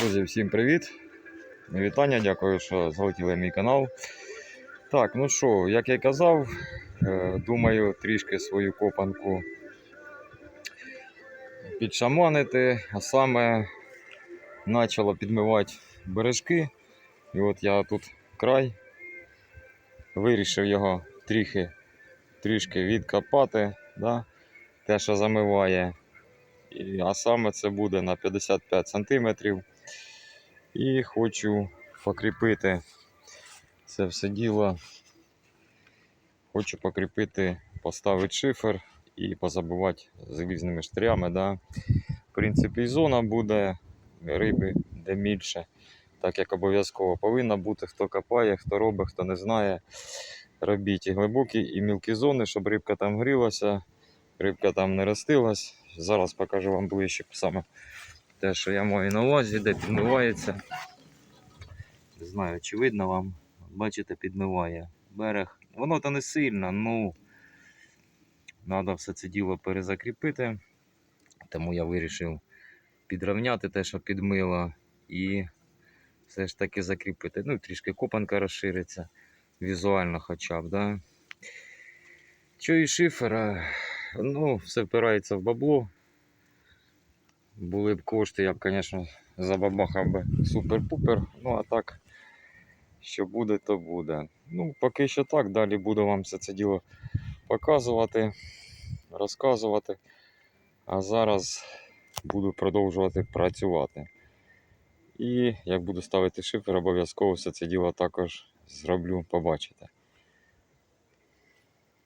Друзі, всім привіт! Вітання, дякую, що залетіли мій канал. Так, ну що, як я й казав, е, думаю трішки свою копанку підшаманити, а саме почало підмивати бережки. І от я тут край вирішив його трішки, трішки відкопати, да? те, що замиває. А саме це буде на 55 сантиметрів. І хочу покріпити це все діло. Хочу покріпити, поставити шифер і позабивати з різними штрями. Да? В принципі, зона буде риби де більше. Так як обов'язково повинна бути, хто копає, хто робить, хто не знає. Робіть і глибокі, і мілкі зони, щоб рибка там грілася, рибка там не ростилась. Зараз покажу вам ближче саме те, що я маю на увазі, де підмивається. Не знаю, чи видно вам. Бачите, підмиває берег. Воно то не сильно, ну треба все це діло перезакріпити. Тому я вирішив підрівняти те, що підмило, і все ж таки закріпити. Ну, трішки копанка розшириться візуально хоча б. Да? Що і шифера, ну, все впирається в бабло. Були б кошти, я б, звісно, забабахав би супер-пупер. Ну, а так, що буде, то буде. Ну, поки що так, далі буду вам все це діло показувати, розказувати. А зараз буду продовжувати працювати. І як буду ставити шифер, обов'язково все це діло також зроблю, побачите.